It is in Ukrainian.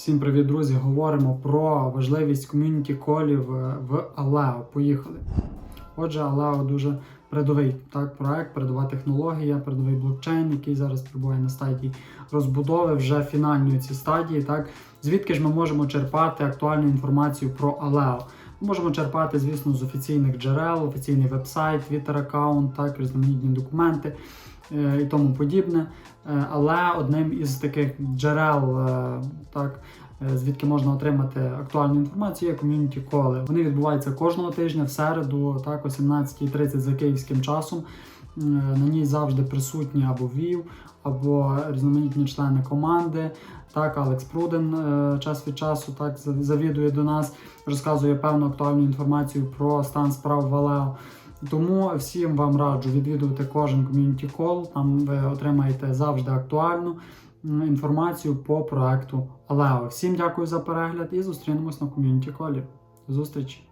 Всім привіт, друзі! Говоримо про важливість ком'юніті колів е, в Алео. Поїхали. Отже, Алео дуже передовий так, проект, передова технологія, передовий блокчейн, який зараз перебуває на стадії розбудови, вже фінальної ці стадії. Так, звідки ж ми можемо черпати актуальну інформацію про Алео? Ми можемо черпати, звісно, з офіційних джерел, офіційний вебсайт, твіттер аккаунт, так, різноманітні документи і тому подібне. Е, Але одним із таких джерел, е, так, е, звідки можна отримати актуальну інформацію, є ком'юніті коли. Вони відбуваються кожного тижня в середу, так, о 17.30 за київським часом. Е, На ній завжди присутні або ВІВ, або різноманітні члени команди. Так, Алекс Пруден е, час від часу так за- завідує до нас, розказує певну актуальну інформацію про стан справ в Алео. Тому всім вам раджу відвідувати кожен ком'юніті кол. Там ви отримаєте завжди актуальну інформацію по проекту Алео. Всім дякую за перегляд і зустрінемось на ком'юніті колі. Зустрічі!